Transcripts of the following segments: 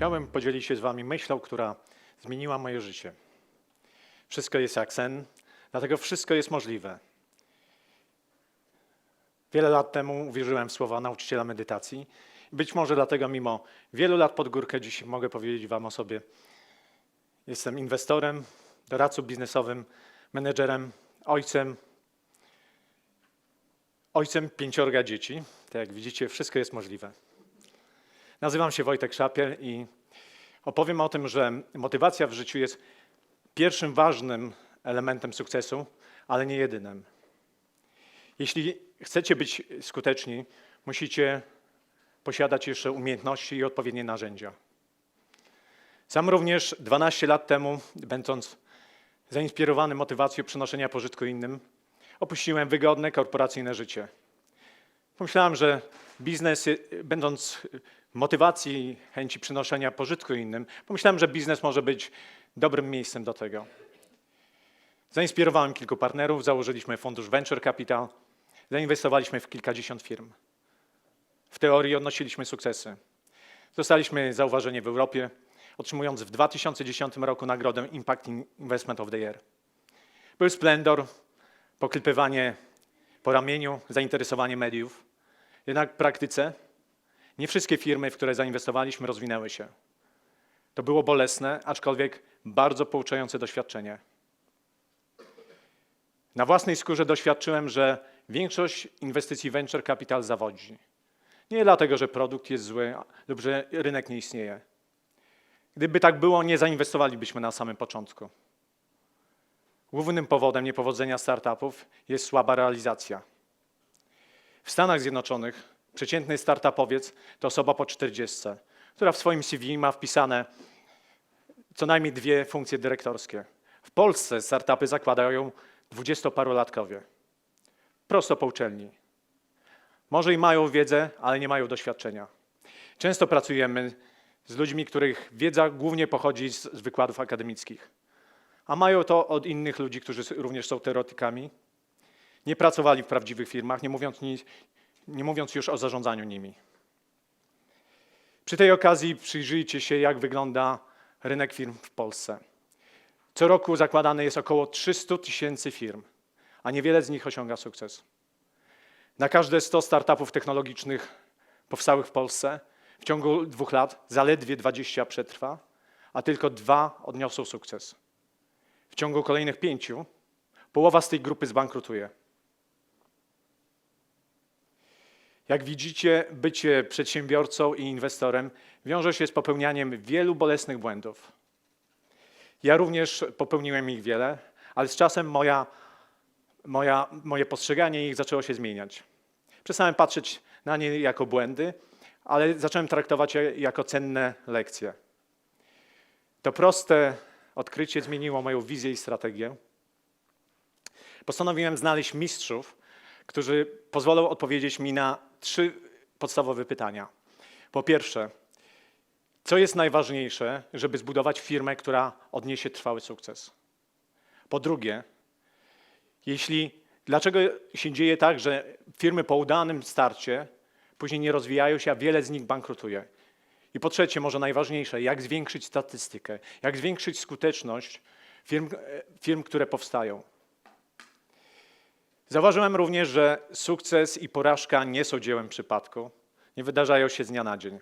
Chciałem podzielić się z Wami myślą, która zmieniła moje życie. Wszystko jest jak sen, dlatego wszystko jest możliwe. Wiele lat temu uwierzyłem w słowa nauczyciela medytacji. Być może dlatego, mimo wielu lat pod górkę, dziś mogę powiedzieć Wam o sobie. Jestem inwestorem, doradcą biznesowym, menedżerem, ojcem, ojcem pięciorga dzieci. Tak jak widzicie, wszystko jest możliwe. Nazywam się Wojtek Szapiel i opowiem o tym, że motywacja w życiu jest pierwszym ważnym elementem sukcesu, ale nie jedynym. Jeśli chcecie być skuteczni, musicie posiadać jeszcze umiejętności i odpowiednie narzędzia. Sam również 12 lat temu, będąc zainspirowany motywacją przynoszenia pożytku innym, opuściłem wygodne korporacyjne życie. Pomyślałem, że biznes, będąc motywacji chęci przynoszenia pożytku innym, pomyślałem, że biznes może być dobrym miejscem do tego. Zainspirowałem kilku partnerów, założyliśmy fundusz Venture Capital, zainwestowaliśmy w kilkadziesiąt firm. W teorii odnosiliśmy sukcesy. Zostaliśmy zauważeni w Europie, otrzymując w 2010 roku nagrodę Impact Investment of the Year. Był splendor, poklepywanie po ramieniu, zainteresowanie mediów. Jednak w praktyce nie wszystkie firmy, w które zainwestowaliśmy, rozwinęły się. To było bolesne, aczkolwiek bardzo pouczające doświadczenie. Na własnej skórze doświadczyłem, że większość inwestycji venture capital zawodzi. Nie dlatego, że produkt jest zły lub że rynek nie istnieje. Gdyby tak było, nie zainwestowalibyśmy na samym początku. Głównym powodem niepowodzenia startupów jest słaba realizacja. W Stanach Zjednoczonych przeciętny startupowiec to osoba po 40, która w swoim CV ma wpisane co najmniej dwie funkcje dyrektorskie. W Polsce startupy zakładają dwudziestoparolatkowie. Prosto po uczelni. Może i mają wiedzę, ale nie mają doświadczenia. Często pracujemy z ludźmi, których wiedza głównie pochodzi z, wykładów akademickich, a mają to od innych ludzi, którzy również są teoretykami. Nie pracowali w prawdziwych firmach, nie mówiąc, nic, nie mówiąc już o zarządzaniu nimi. Przy tej okazji przyjrzyjcie się, jak wygląda rynek firm w Polsce. Co roku zakładane jest około 300 tysięcy firm, a niewiele z nich osiąga sukces. Na każde 100 startupów technologicznych powstałych w Polsce w ciągu dwóch lat zaledwie 20 przetrwa, a tylko dwa odniosą sukces. W ciągu kolejnych pięciu połowa z tej grupy zbankrutuje. Jak widzicie, bycie przedsiębiorcą i inwestorem wiąże się z popełnianiem wielu bolesnych błędów. Ja również popełniłem ich wiele, ale z czasem moja, moja, moje postrzeganie ich zaczęło się zmieniać. Przestałem patrzeć na nie jako błędy, ale zacząłem traktować je jako cenne lekcje. To proste odkrycie zmieniło moją wizję i strategię. Postanowiłem znaleźć mistrzów, którzy pozwolą odpowiedzieć mi na trzy podstawowe pytania. Po pierwsze, co jest najważniejsze, żeby zbudować firmę, która odniesie trwały sukces? Po drugie, jeśli, dlaczego się dzieje tak, że firmy po udanym starcie później nie rozwijają się, a wiele z nich bankrutuje? I po trzecie, może najważniejsze, jak zwiększyć statystykę, jak zwiększyć skuteczność firm, firm które powstają? Zauważyłem również, że sukces i porażka nie są dziełem przypadku, nie wydarzają się z dnia na dzień.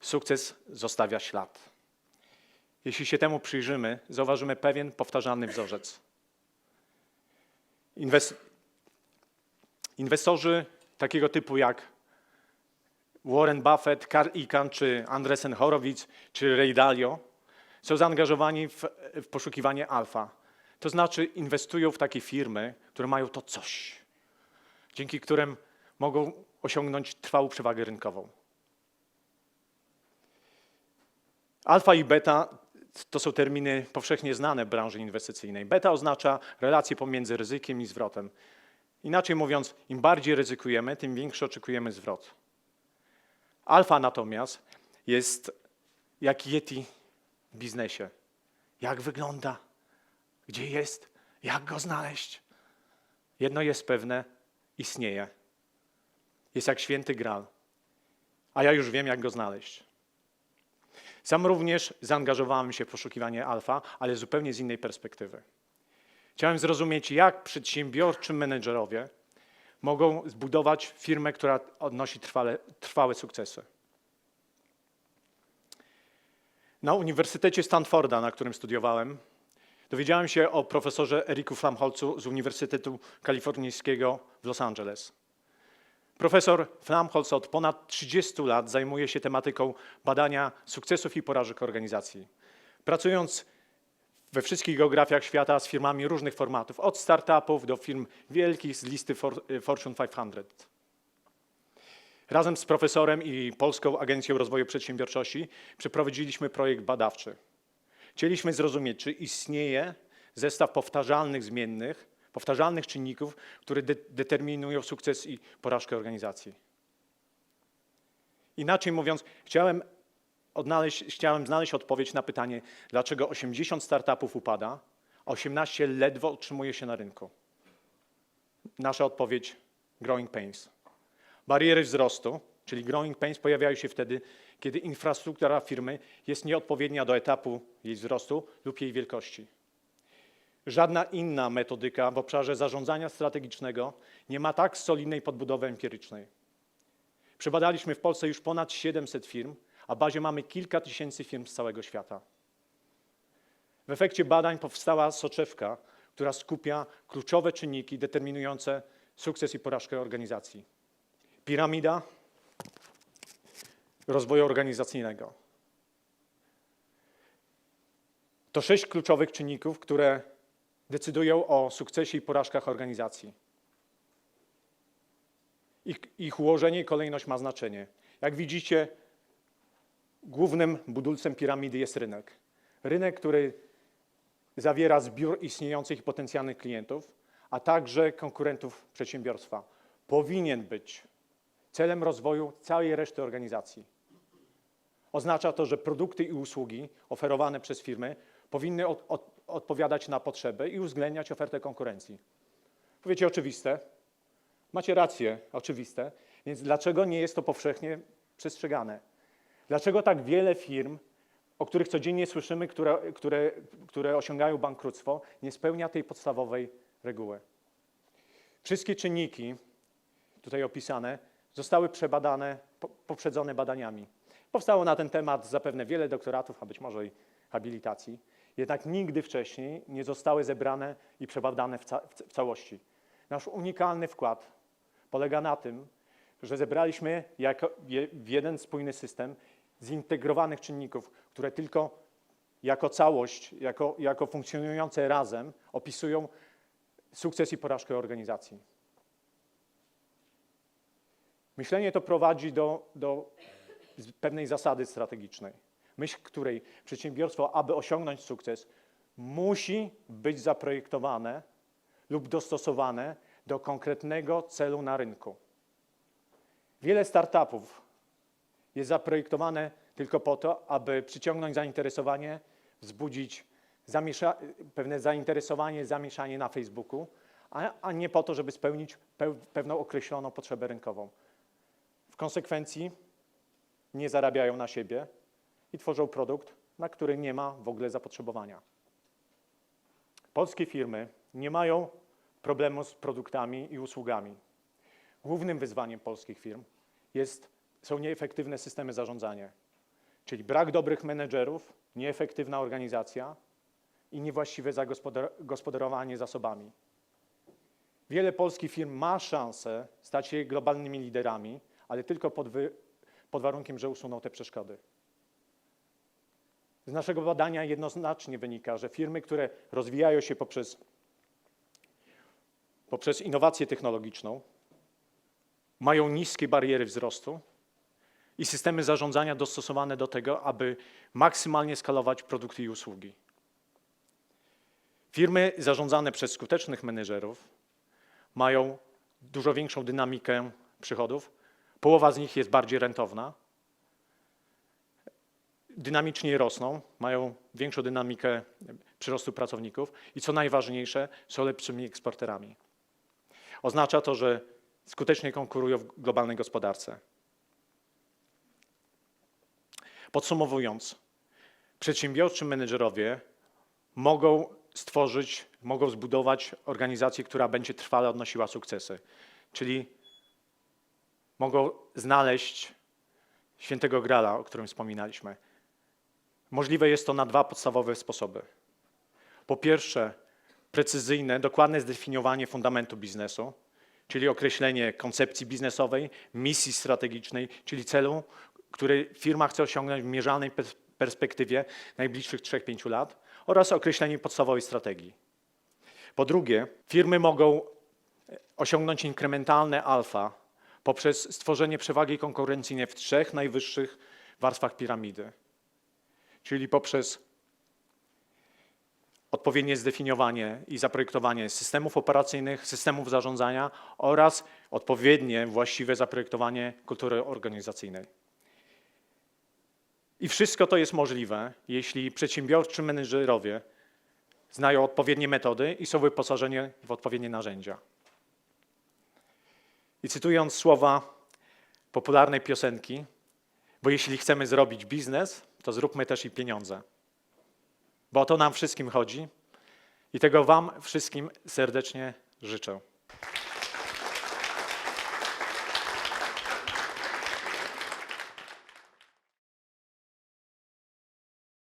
Sukces zostawia ślad. Jeśli się temu przyjrzymy, zauważymy pewien powtarzalny wzorzec. Inwest... Inwestorzy takiego typu jak Warren Buffett, Karl Icahn, czy Andresen Horowitz, czy Ray Dalio są zaangażowani w, w poszukiwanie alfa. To znaczy inwestują w takie firmy, które mają to coś, dzięki którym mogą osiągnąć trwałą przewagę rynkową. Alfa i beta to są terminy powszechnie znane w branży inwestycyjnej. Beta oznacza relację pomiędzy ryzykiem i zwrotem. Inaczej mówiąc, im bardziej ryzykujemy, tym większy oczekujemy zwrot. Alfa natomiast jest jak Yeti w biznesie. Jak wygląda? Gdzie jest? Jak go znaleźć? Jedno jest pewne, istnieje. Jest jak święty gral. A ja już wiem, jak go znaleźć. Sam również zaangażowałem się w poszukiwanie alfa, ale zupełnie z innej perspektywy. Chciałem zrozumieć, jak przedsiębiorczy menedżerowie mogą zbudować firmę, która odnosi trwale, trwałe sukcesy. Na Uniwersytecie Stanforda, na którym studiowałem, dowiedziałem się o profesorze Eriku Flamholzu z Uniwersytetu Kalifornijskiego w Los Angeles. Profesor Flamholz od ponad 30 lat zajmuje się tematyką badania sukcesów i porażek organizacji. Pracując we wszystkich geografiach świata z firmami różnych formatów, od startupów do firm wielkich z listy For- Fortune 500. Razem z profesorem i Polską Agencją Rozwoju Przedsiębiorczości przeprowadziliśmy projekt badawczy. Chcieliśmy zrozumieć, czy istnieje zestaw powtarzalnych zmiennych, powtarzalnych czynników, które de- determinują sukces i porażkę organizacji. Inaczej mówiąc, chciałem, odnaleźć, chciałem znaleźć odpowiedź na pytanie, dlaczego 80 startupów upada, a 18 ledwo utrzymuje się na rynku. Nasza odpowiedź growing pains. Bariery wzrostu, czyli growing pains, pojawiają się wtedy, kiedy infrastruktura firmy jest nieodpowiednia do etapu jej wzrostu lub jej wielkości. Żadna inna metodyka w obszarze zarządzania strategicznego nie ma tak solidnej podbudowy empirycznej. Przebadaliśmy w Polsce już ponad 700 firm, a bazie mamy kilka tysięcy firm z całego świata. W efekcie badań powstała soczewka, która skupia kluczowe czynniki determinujące sukces i porażkę organizacji. Piramida rozwoju organizacyjnego. To sześć kluczowych czynników, które decydują o sukcesie i porażkach organizacji. Ich, ich ułożenie i kolejność ma znaczenie. Jak widzicie, głównym budulcem piramidy jest rynek. Rynek, który zawiera zbiór istniejących i potencjalnych klientów, a także konkurentów przedsiębiorstwa. Powinien być celem rozwoju całej reszty organizacji. Oznacza to, że produkty i usługi oferowane przez firmy powinny od, od, odpowiadać na potrzeby i uwzględniać ofertę konkurencji. Powiecie oczywiste. Macie rację, oczywiste. Więc dlaczego nie jest to powszechnie przestrzegane? Dlaczego tak wiele firm, o których codziennie słyszymy, które, które, które osiągają bankructwo, nie spełnia tej podstawowej reguły? Wszystkie czynniki tutaj opisane zostały przebadane, po- poprzedzone badaniami. Powstało na ten temat zapewne wiele doktoratów, a być może i habilitacji, jednak nigdy wcześniej nie zostały zebrane i przebadane w, ca- w, całości. Nasz unikalny wkład polega na tym, że zebraliśmy jako, je, w jeden spójny system zintegrowanych czynników, które tylko jako całość, jako, jako funkcjonujące razem opisują sukces i porażkę organizacji. Myślenie to prowadzi do, do pewnej zasady strategicznej, myśl której przedsiębiorstwo, aby osiągnąć sukces, musi być zaprojektowane lub dostosowane do konkretnego celu na rynku. Wiele startupów jest zaprojektowane tylko po to, aby przyciągnąć zainteresowanie, wzbudzić pewne zainteresowanie, zamieszanie na Facebooku, a, a nie po to, żeby spełnić peł- pewną określoną potrzebę rynkową. W konsekwencji nie zarabiają na siebie i tworzą produkt, na który nie ma w ogóle zapotrzebowania. Polskie firmy nie mają problemu z produktami i usługami. Głównym wyzwaniem polskich firm jest, są nieefektywne systemy zarządzania, czyli brak dobrych menedżerów, nieefektywna organizacja i niewłaściwe zagospodarowanie zasobami. Wiele polskich firm ma szansę stać się globalnymi liderami, ale tylko pod, wy, pod warunkiem, że usuną te przeszkody. Z naszego badania jednoznacznie wynika, że firmy, które rozwijają się poprzez, poprzez innowację technologiczną, mają niskie bariery wzrostu i systemy zarządzania dostosowane do tego, aby maksymalnie skalować produkty i usługi. Firmy zarządzane przez skutecznych menedżerów mają dużo większą dynamikę przychodów, połowa z nich jest bardziej rentowna, dynamicznie rosną, mają większą dynamikę przyrostu pracowników i co najważniejsze, są lepszymi eksporterami. Oznacza to, że skutecznie konkurują w globalnej gospodarce. Podsumowując, przedsiębiorczy menedżerowie mogą stworzyć, mogą zbudować organizację, która będzie trwale odnosiła sukcesy. Czyli mogą znaleźć świętego grala, o którym wspominaliśmy. Możliwe jest to na dwa podstawowe sposoby. Po pierwsze, precyzyjne, dokładne zdefiniowanie fundamentu biznesu, czyli określenie koncepcji biznesowej, misji strategicznej, czyli celu, który firma chce osiągnąć w mierzalnej pers- perspektywie najbliższych 3-5 lat oraz określenie podstawowej strategii. Po drugie, firmy mogą osiągnąć inkrementalne alfa poprzez stworzenie przewagi konkurencyjnej w trzech najwyższych warstwach piramidy, czyli poprzez odpowiednie zdefiniowanie i zaprojektowanie systemów operacyjnych, systemów zarządzania oraz odpowiednie, właściwe zaprojektowanie kultury organizacyjnej. I wszystko to jest możliwe, jeśli przedsiębiorczy menedżerowie znają odpowiednie metody i są wyposażeni w odpowiednie narzędzia. I cytując słowa popularnej piosenki, bo jeśli chcemy zrobić biznes, to zróbmy też i pieniądze. Bo o to nam wszystkim chodzi i tego Wam wszystkim serdecznie życzę.